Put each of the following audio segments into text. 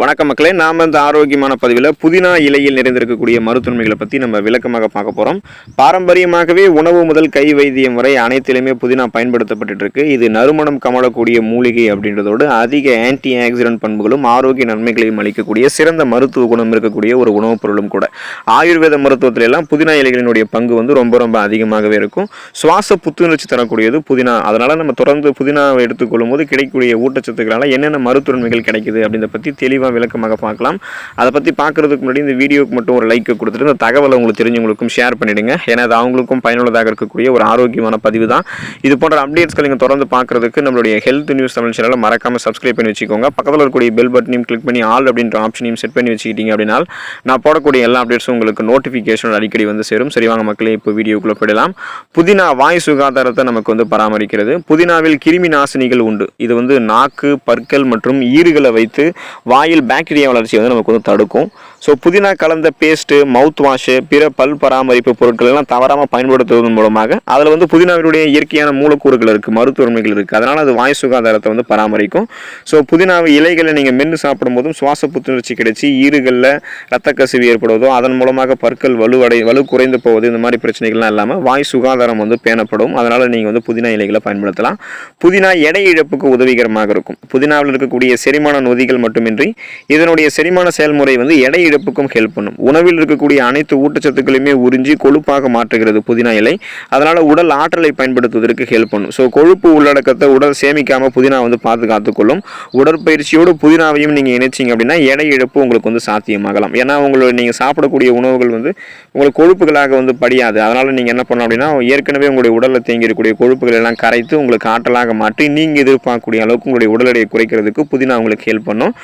வணக்கம் மக்களே நாம் இந்த ஆரோக்கியமான பதிவில் புதினா இலையில் நிறைந்திருக்கக்கூடிய மருத்துவமைகளை பற்றி நம்ம விளக்கமாக பார்க்க போகிறோம் பாரம்பரியமாகவே உணவு முதல் கை வைத்தியம் வரை அனைத்திலுமே புதினா பயன்படுத்தப்பட்டு இருக்கு. இது நறுமணம் கமலக்கூடிய மூலிகை அப்படின்றதோடு அதிக ஆன்டி ஆக்சிடென்ட் பண்புகளும் ஆரோக்கிய நன்மைகளையும் அளிக்கக்கூடிய சிறந்த மருத்துவ குணம் இருக்கக்கூடிய ஒரு உணவுப் பொருளும் கூட. ஆயுர்வேத மருத்துவத்தில எல்லாம் புதினா இலைகளினுடைய பங்கு வந்து ரொம்ப ரொம்ப அதிகமாகவே இருக்கும். சுவாச புத்துணர்ச்சி தரக்கூடியது புதினா. அதனால் நம்ம தொடர்ந்து புதினாவை எடுத்துக்கொள்ளும் போது கிடைக்கக்கூடிய ஊட்டச்சத்துக்களால் என்னென்ன மருத்துவ நன்மைகள் கிடைக்குது அப்படின்றத பற்றி தெளிவாக விளக்கமாக பார்க்கலாம். அதை பற்றி பார்க்கறதுக்கு முன்னாடி இந்த வீடியோக்கு மட்டும் ஒரு லைக் கொடுத்துட்டு இந்த தகவலை உங்களுக்கு தெரிஞ்சவங்களுக்கும் ஷேர் பண்ணிடுங்க. ஏன்னா அது அவங்களுக்கும் பயனுள்ளதாக இருக்கக்கூடிய ஒரு ஆரோக்கியமான பதிவு தான். இது போன்ற அப்டேட்ஸ்கள் நீங்கள் தொடர்ந்து பார்க்கறதுக்கு நம்மளுடைய ஹெல்த் நியூஸ் தமிழ் சேனலை மறக்காமல் சப்ஸ்கிரைப் பண்ணி வச்சுக்கோங்க. பக்கத்தில் இருக்கக்கூடிய பெல் பட்டனையும் கிளிக் பண்ணி ஆல் அப்படின்ற ஆப்ஷனையும் செட் பண்ணி வச்சுக்கிட்டீங்க அப்படின்னா நான் போடக்கூடிய எல்லா அப்டேட்ஸும் உங்களுக்கு நோட்டிஃபிகேஷன் அடிக்கடி வந்து சேரும். சரி வாங்க மக்களே இப்போ வீடியோக்குள்ளே போயிடலாம். புதினா வாய் சுகாதாரத்தை நமக்கு வந்து பராமரிக்கிறது. புதினாவில் கிருமி நாசினிகள் உண்டு. இது வந்து நாக்கு பற்கள் மற்றும் ஈறுகளை வைத்து வாயில் பாக்டீரியா வளர்ச்சியை வந்து நமக்கு வந்து தடுக்கும். ஸோ புதினா கலந்த பேஸ்ட்டு மவுத் வாஷு பிற பல் பராமரிப்பு பொருட்கள் எல்லாம் தவறாமல் பயன்படுத்துவதன் மூலமாக அதில் வந்து புதினாவினுடைய இயற்கையான மூலக்கூறுகள் இருக்குது மருத்துவமைகள் இருக்குது அதனால் அது வாய் சுகாதாரத்தை வந்து பராமரிக்கும். ஸோ புதினாவை இலைகளை நீங்கள் மென்று சாப்பிடும்போதும் சுவாச புத்துணர்ச்சி கிடைச்சி ஈறுகளில் ரத்த கசிவு ஏற்படுவதோ அதன் மூலமாக பற்கள் வலுவடை வலு குறைந்து போவது இந்த மாதிரி பிரச்சனைகள்லாம் இல்லாமல் வாய் சுகாதாரம் வந்து பேணப்படும். அதனால் நீங்கள் வந்து புதினா இலைகளை பயன்படுத்தலாம். புதினா எடை இழப்புக்கு உதவிகரமாக இருக்கும். புதினாவில் இருக்கக்கூடிய செரிமான நொதிகள் மட்டுமின்றி இதனுடைய செரிமான செயல்முறை வந்து எடை இழப்புக்கும் ஹெல்ப் பண்ணும். உணவில் இருக்கக்கூடிய அனைத்து ஊட்டச்சத்துக்களையுமே உறிஞ்சி கொழுப்பாக மாற்றுகிறது புதினா இலை. அதனால் உடல் ஆற்றலை பயன்படுத்துவதற்கு ஹெல்ப் பண்ணும். ஸோ கொழுப்பு உள்ளடக்கத்தை உடல் சேமிக்காமல் புதினா வந்து பாதுகாத்துக் கொள்ளும். உடற்பயிற்சியோடு புதினாவையும் நீங்கள் இணைச்சிங்க அப்படின்னா எடை இழப்பு உங்களுக்கு வந்து சாத்தியமாகலாம். ஏன்னா உங்களோட நீங்கள் சாப்பிடக்கூடிய உணவுகள் வந்து உங்களுக்கு கொழுப்புகளாக வந்து படியாது. அதனால் நீங்கள் என்ன பண்ணலாம் அப்படின்னா ஏற்கனவே உங்களுடைய உடலில் தேங்கியிருக்கக்கூடிய கொழுப்புகள் எல்லாம் கரைத்து உங்களுக்கு ஆற்றலாக மாற்றி நீங்கள் எதிர்பார்க்கக்கூடிய அளவுக்கு உங்களுடைய உடல் எடையை குறைக்கிறதுக்கு புதினா உங்களுக்கு ஹெல்ப் பண்ணும்.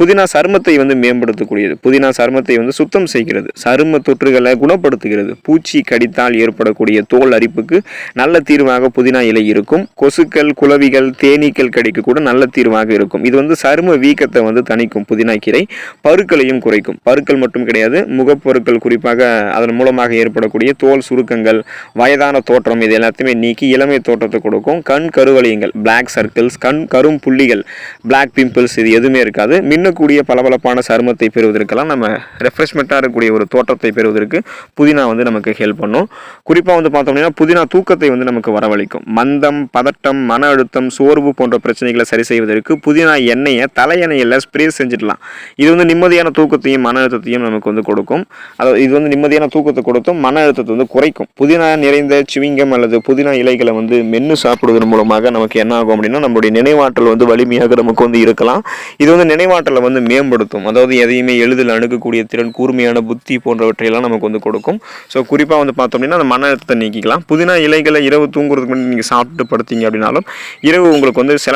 புதினா சருமத்தை வந்து மேம்படுத்தக்கூடியது. புதினா சருமத்தை வந்து சுத்தம் செய்கிறது. சரும தொற்றுகளை குணப்படுத்துகிறது. பூச்சி கடித்தால் ஏற்படக்கூடிய தோல் அரிப்புக்கு நல்ல தீர்வாக புதினா இலை இருக்கும். கொசுக்கள் குளவிகள் தேனீக்கள் கடிக்கு கூட நல்ல தீர்வாக இருக்கும். இது வந்து சரும வீக்கத்தை வந்து தணிக்கும் புதினா கீரை. பருக்களையும் குறைக்கும். பருக்கள் மட்டும் கிடையாது முகப்பொருட்கள் குறிப்பாக அதன் மூலமாக ஏற்படக்கூடிய தோல் சுருக்கங்கள் வயதான தோற்றம் இது எல்லாத்தையுமே நீக்கி இளமை தோற்றத்தை கொடுக்கும். கண் கருவளையங்கள் பிளாக் சர்க்கிள்ஸ் கண் கரும் புள்ளிகள் பிளாக் பிம்பிள்ஸ் இது எதுவுமே இருக்காது. மின்னக்கூடிய பளபளப்பான சருமத்தை பெறுவதற்கெல்லாம் நம்ம ரெஃப்ரெஷ்மெண்ட்டாக இருக்கக்கூடிய ஒரு தோற்றத்தை பெறுவதற்கு புதினா வந்து நமக்கு ஹெல்ப் பண்ணும். குறிப்பாக வந்து பார்த்தோம் அப்படின்னா புதினா தூக்கத்தை வந்து நமக்கு வரவழைக்கும். மந்தம் பதட்டம் மன அழுத்தம் சோர்வு போன்ற பிரச்சனைகளை சரி செய்வதற்கு புதினா எண்ணெயை தலையெண்ணெயில் ஸ்ப்ரே செஞ்சுடலாம். இது வந்து நிம்மதியான தூக்கத்தையும் மன அழுத்தத்தையும் நமக்கு வந்து கொடுக்கும். அதாவது இது வந்து நிம்மதியான தூக்கத்தை கொடுத்தும் மன அழுத்தத்தை வந்து குறைக்கும். புதினா நிறைந்த சிவிங்கம் அல்லது புதினா இலைகளை வந்து மென்று சாப்பிடுவதன் மூலமாக நமக்கு என்ன ஆகும் அப்படின்னா நம்மளுடைய நினைவாற்றல் வந்து வலிமையாக நமக்கு வந்து இருக்கலாம். இது வந்து நினைவாற்றலை வந்து மேம்படுத்தும். அதாவது எதையுமே எளிதில் அணுகக்கூடிய திறன் கூர்மையான புத்தி போன்றவற்றையெல்லாம் நமக்கு வந்து கொடுக்கும். ஸோ குறிப்பாக வந்து பார்த்தோம் அப்படின்னா அந்த மன அழுத்தத்தை நீக்கிக்கலாம். புதினா இலைகளை இரவு தூங்குறதுக்கு முன்னாடி நீங்கள் சாப்பிட்டு படுத்தீங்க அப்படின்னாலும் இரவு உங்களுக்கு வந்து சில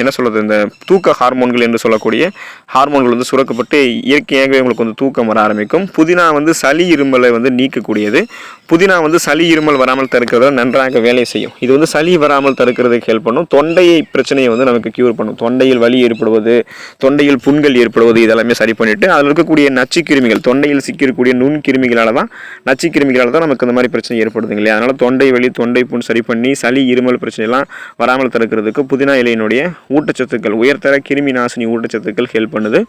என்ன சொல்கிறது இந்த தூக்க ஹார்மோன்கள் என்று சொல்லக்கூடிய ஹார்மோன்கள் வந்து சுரக்கப்பட்டு இயற்கையாகவே உங்களுக்கு வந்து தூக்கம் வர ஆரம்பிக்கும். புதினா வந்து சளி இருமலை வந்து நீக்கக்கூடியது. புதினா வந்து சளி இருமல் வராமல் தடுக்கிறதுல நன்றாக வேலை செய்யும். இது வந்து சளி வராமல் தடுக்கிறதுக்கு ஹெல்ப் பண்ணும். தொண்டையை பிரச்சனையை வந்து நமக்கு கியூர் பண்ணும். தொண்டையில் வலி ஏற்படுவது தொண்டையில் புண்கள் ஏற்படுவது இதெல்லாமே சரி பண்ணிட்டு அதில் இருக்கக்கூடிய நச்சு கிருமிகள் தொண்டையில் சிக்கியிருக்கக்கூடிய நுண் கிருமிகளால் தான் நச்சு கிருமிகளால் தான் நமக்கு இந்த மாதிரி பிரச்சனை ஏற்படுதுங்க இல்லையா? அதனால் தொண்டை வலி தொண்டை புண் சரி பண்ணி சளி இருமல் பிரச்சனைலாம் வராமல் தடுக்கிறதுக்கு புதினா இலையினுடைய ஊட்டச்சத்துக்கள் உயர்தர கிருமி நாசினி ஊட்டச்சத்துக்கள் ஹெல்ப் பண்ணுது.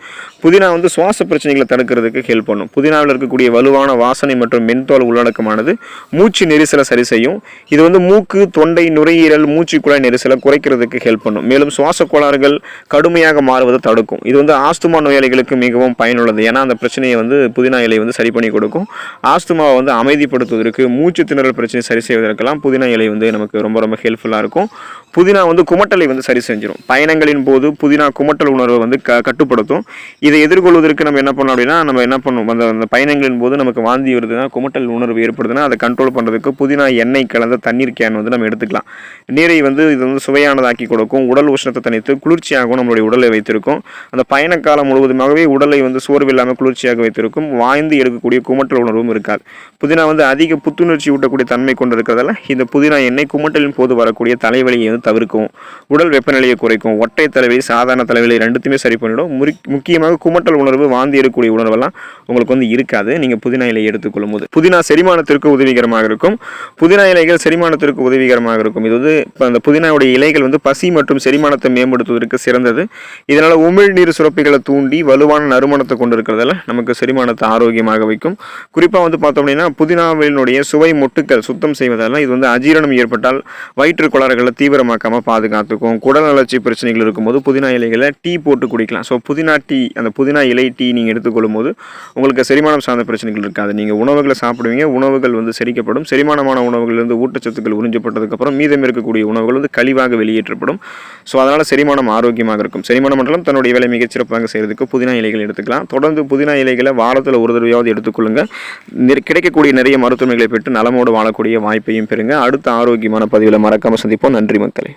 புதினா வந்து சுவாச பிரச்சனைகளை தடுக்கிறதுக்கு ஹெல்ப் பண்ணும். புதினாவில் இருக்கக்கூடிய வலுவான வாசனை மற்றும் மென்தோல் உள்ளடக்கமானது மூச்சு நெரிசலை சரி செய்யும். இது வந்து மூக்கு தொண்டை நுரையீரல் மூச்சு குழாய் நெரிசலை குறைக்கிறதுக்கு ஹெல்ப் பண்ணும். மேலும் சுவாச கோளாறுகள் கடுமையாக மாறுவதை தடுக்கும். இது வந்து ஆஸ்துமா நோயாளிகளுக்கு மிகவும் பயனுள்ளது. ஏன்னா அந்த பிரச்சனையை வந்து புதினா இலை வந்து சரி பண்ணி கொடுக்கும். ஆஸ்துமாவை வந்து அமைதிப்படுத்துவதற்கு மூச்சு திணறல் பிரச்சனை சரி செய்வதற்கெல்லாம் புதினா இலை வந்து நமக்கு ரொம்ப ரொம்ப ஹெல்ப்ஃபுல்லாக இருக்கும். புதினா வந்து குமட்டலை வந்து சரி செஞ்சிடும் பயணங்களின் போது புதினா குமட்டல் உணர்வை வந்து க கட்டுப்படுத்தும். இதை எதிர்கொள்வதற்கு நம்ம என்ன பண்ணோம் அப்படின்னா நம்ம என்ன பண்ணணும் அந்த அந்த பயணங்களின் போது நமக்கு வாந்தி வருதுன்னா குமட்டல் உணர்வு ஏற்படுதுன்னா அதை கண்ட்ரோல் பண்ணுறதுக்கு புதினா எண்ணெய் கலந்த தண்ணீர் கேன் வந்து நம்ம எடுத்துக்கலாம். நீரை வந்து இது வந்து சுவையானதாக்கி கொடுக்கும். உடல் உஷ்ணத்தை தணித்து குளிர்ச்சியாகவும் நம்மளுடைய உடலை வைத்திருக்கும். அந்த பயணக்காலம் முழுவதுமாகவே உடலை வந்து சோர்வு இல்லாமல் இல்லாமல் குளிர்ச்சியாக வைத்திருக்கும் வாய்ந்து எடுக்கக்கூடிய குமட்டல் உணர்வும் இருக்காது. புதினா வந்து அதிக புத்துணர்ச்சி ஊட்டக்கூடிய தன்மை கொண்டு இருக்கிறதால இந்த புதினா எண்ணெய் குமட்டலின் போது வரக்கூடிய தலைவலியை வந்து தவிர்க்கும் உடல் வெப்பநிலையை குறைக்கும் ஒற்றை தலைவலி சாதாரண தலைவலி ரெண்டுத்தையுமே சரி பண்ணிடும். முறி முக்கியமாக குமட்டல் உணர்வு வாந்தி எடுக்கக்கூடிய உணர்வெல்லாம் உங்களுக்கு வந்து இருக்காது. நீங்கள் புதினா இலை எடுத்துக்கொள்ளும் போது புதினா செரிமானத்திற்கு உதவிகரமாக இருக்கும். புதினா இலைகள் செரிமானத்திற்கு உதவிகரமாக இருக்கும். இது வந்து இப்போ அந்த புதினாவுடைய இலைகள் வந்து பசி மற்றும் செரிமானத்தை மேம்படுத்துவதற்கு சிறந்தது. இதனால் உமிழ்நீர் சுரப்பிகளை தூண்டி வலுவான நறுமணத்தை கொண்டு இருக்கிறதால நமக்கு செரிமானத்தை ஆரோக்கியமாக வைக்கும். குறிப்பாக வந்து பார்த்தோம் அப்படின்னா புதினாவினுடைய சுவை மொட்டுக்கள் சுத்தம் செய்வதால் இது வந்து அஜீரணம் ஏற்பட்டால் வயிற்று குளறுகளை தீவிரமாக்காமல் பாதுகாத்துக்கும் குடல் வளர்ச்சி பிரச்சனைகள் இருக்கும்போது புதினா இலைகளை டீ போட்டு குடிக்கலாம். ஸோ புதினா டீ அந்த புதினா இலை டீ நீங்கள் எடுத்துக்கொள்ளும் போது உங்களுக்கு செரிமானம் சார்ந்த பிரச்சனைகள் இருக்காது. நீங்கள் உணவுகளை சாப்பிடுவீங்க உணவுகள் வந்து செரிக்கப்படும். செரிமானமான உணவுகளிலிருந்து ஊட்டச்சத்துக்கள் உறிஞ்சப்பட்டதுக்கப்புறம் மீதம் இருக்கக்கூடிய உணவுகள் வந்து கழிவாக வெளியேற்றப்படும். ஸோ அதனால் செரிமானம் ஆரோக்கியமாக இருக்கும். செரிமான மண்டலம் தன்னுடைய வேலை மிகச்சிறப்பாக செய்கிறதுக்கு புதினா இலைகள் எடுத்துக்கலாம். தொடர்ந்து புதினா இலைகளை வாரத்தில் ஒரு தடவையாவது எடுத்துக்கொள்ளுங்கள் கிடைக்கக்கூடிய நிறைய மருத்துவமைகளை பெற்று நலமோடு வாழக்கூடிய வாய்ப்பையும் பெறுங்க. அடுத்த ஆரோக்கியமான பதிவில் மறக்காமல் சந்திப்போம். நன்றி மக்களே.